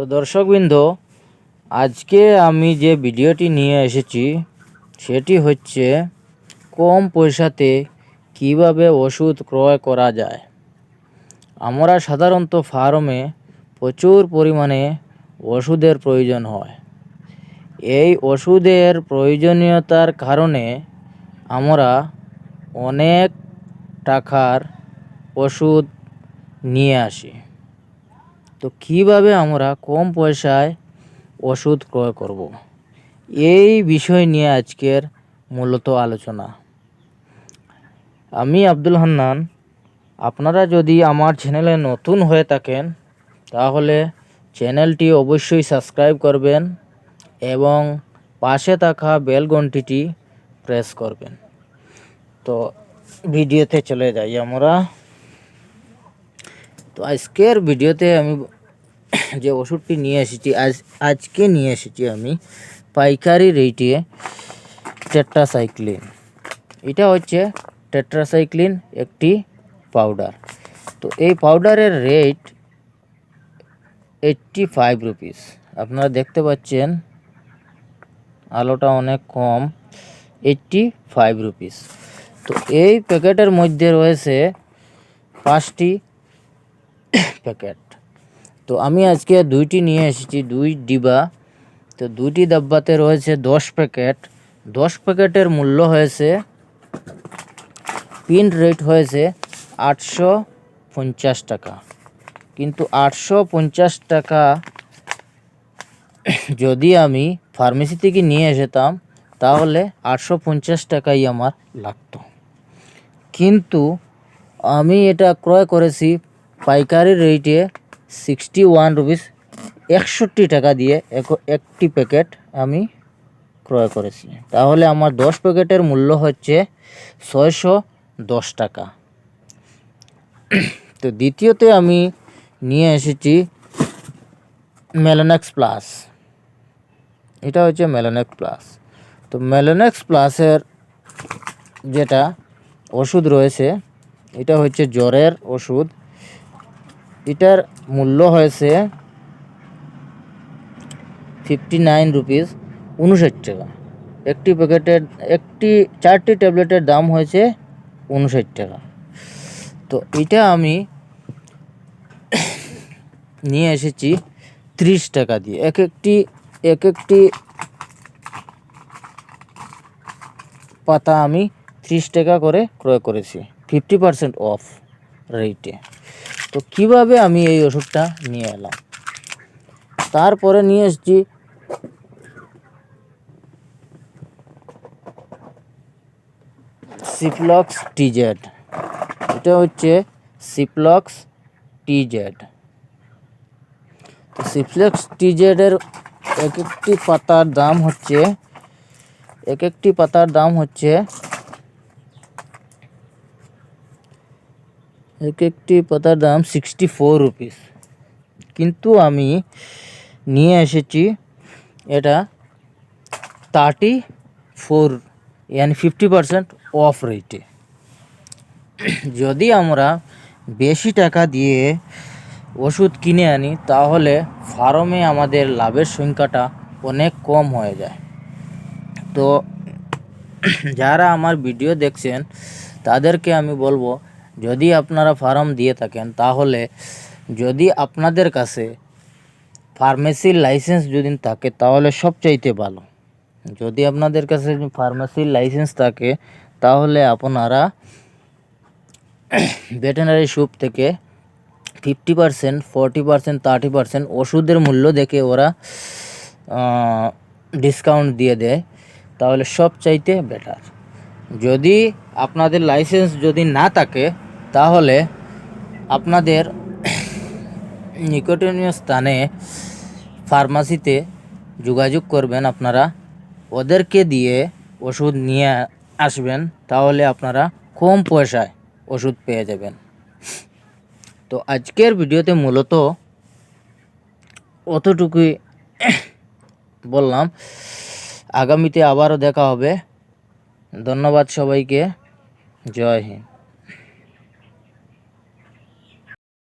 তো দর্শকবৃন্দ, আজকে আমি যে ভিডিওটি নিয়ে এসেছি, সেটি হচ্ছে কম পয়সাতে কীভাবে ওষুধ ক্রয় করা যায়। আমরা সাধারণত ফার্মে প্রচুর পরিমাণে ওষুধের প্রয়োজন হয়। এই ওষুধের প্রয়োজনীয়তার কারণে আমরা অনেক টাকার ওষুধ নিয়ে আসি। তো কীভাবে আমরা কম পয়সায় ওষুধ ক্রয় করব। এই বিষয় নিয়ে আজকের মূলত আলোচনা। আমি আব্দুল হান্নান। আপনারা যদি আমার চ্যানেলে নতুন হয়ে থাকেন, তাহলে চ্যানেলটি অবশ্যই সাবস্ক্রাইব করবেন এবং পাশে থাকা বেল ঘন্টিটি প্রেস করবেন। তো ভিডিওতে চলে যাই আমরা। তো আজকের ভিডিওতে আমি যে ওষুধটি নিয়ে এসেছি, আজ, আজকে নিয়ে এসেছি আমি পাইকারি রেটে টেট্রাসাইক্লিন। এটা হচ্ছে টেট্রাসাইক্লিন একটি পাউডার। তো এই পাউডারের রেট এইট্টি ফাইভ রুপিস। আপনারা দেখতে পাচ্ছেন, আলোটা অনেক কম, এইট্টি ফাইভ রুপিস। তো এই প্যাকেটের মধ্যে রয়েছে পাঁচটি প্যাকেট। তো আমি আজকে দুইটি নিয়ে এসেছি, দুই ডিবা। তো দুইটি ডাব্বাতে রয়েছে দশ প্যাকেট। দশ প্যাকেটের মূল্য হয়েছে প্রিন্ট রেট হয়েছে আটশো পঞ্চাশ টাকা। কিন্তু আটশো পঞ্চাশ টাকা যদি আমি ফার্মেসি থেকে নিয়ে এসেতাম, তাহলে আটশো পঞ্চাশ টাকাই আমার লাগতো। কিন্তু আমি এটা ক্রয় করেছি পাইকারি রেটে সিক্সটি ওয়ান রুপিস একষট্টি টাকা দিয়ে এক- একটি প্যাকেট আমি ক্রয় করেছি। তাহলে আমার দশ প্যাকেটের মূল্য হচ্ছে ছয়শো দশ টাকা। তো দ্বিতীয়তে আমি নিয়ে এসেছি মেলোনেক্স প্লাস এটা হচ্ছে মেলোনেক্স প্লাস তো মেলোনেক্স প্লাসের যেটা ওষুধ রয়েছে, এটা হচ্ছে জ্বরের ওষুধ। এটার মূল্য হয়েছে ফিফটি নাইন রুপিস উনষাট টাকা। একটি প্যাকেটের একটি চারটি ট্যাবলেটের দাম হয়েছে উনষাট টাকা। তো এটা আমি নিয়ে এসেছি ত্রিশ টাকা দিয়ে। এক একটি এক একটি পাতা আমি ত্রিশ টাকা করে ক্রয় করেছি। ফিফটি পার্সেন্ট অফ রেটে তো কীভাবে আমি এই ওষুধটা নিয়ে এলাম? তারপরে নিয়ে এসেছি সিপ্লক্স টিজেড এটা হচ্ছে সিপ্লক্স টিজেড সিপ্লক্স টিজেডের এক একটি পাতার দাম হচ্ছে, এক একটি পাতার দাম হচ্ছে এক একটি পাতার দাম সিক্সটি ফোর রুপিস কিন্তু আমি নিয়ে এসেছি এটা থার্টি ফোর ইয়ানি ফিফটি পার্সেন্ট অফ রেটে যদি আমরা বেশি টাকা দিয়ে ওষুধ কিনে আনি, তাহলে ফার্মে আমাদের লাভের সংখ্যাটা অনেক কম হয়ে যায়। তো যারা আমার ভিডিও দেখছেন, তাদেরকে আমি বলব যদি আপনারা ফার্ম দিয়ে থাকেন, তাহলে যদি আপনাদের কাছে ফার্মেসির লাইসেন্স যদি থাকে, তাহলে সবচাইতে ভালো। যদি আপনাদের কাছে ফার্মেসির লাইসেন্স থাকে, তাহলে আপনারা ভেটেনারি সুপ থেকে fifty percent, forty percent, thirty percent ওষুধের মূল্য দেখে ওরা ডিসকাউন্ট দিয়ে দেয়। তাহলে সব চাইতে বেটার। যদি আপনাদের লাইসেন্স যদি না থাকে তাহলে আপনাদের নিকটনীয় স্থানে ফার্মাসিতে যোগাযোগ করবেন আপনারা। ওদেরকে দিয়ে ওষুধ নিয়ে আসবেন, তাহলে আপনারা কম পয়সায় ওষুধ পেয়ে যাবেন। তো আজকের ভিডিওতে মূলত অতটুকুই বললাম। আগামীতে আবারও দেখা হবে। ধন্যবাদ সবাইকে। জয় হিন্দ।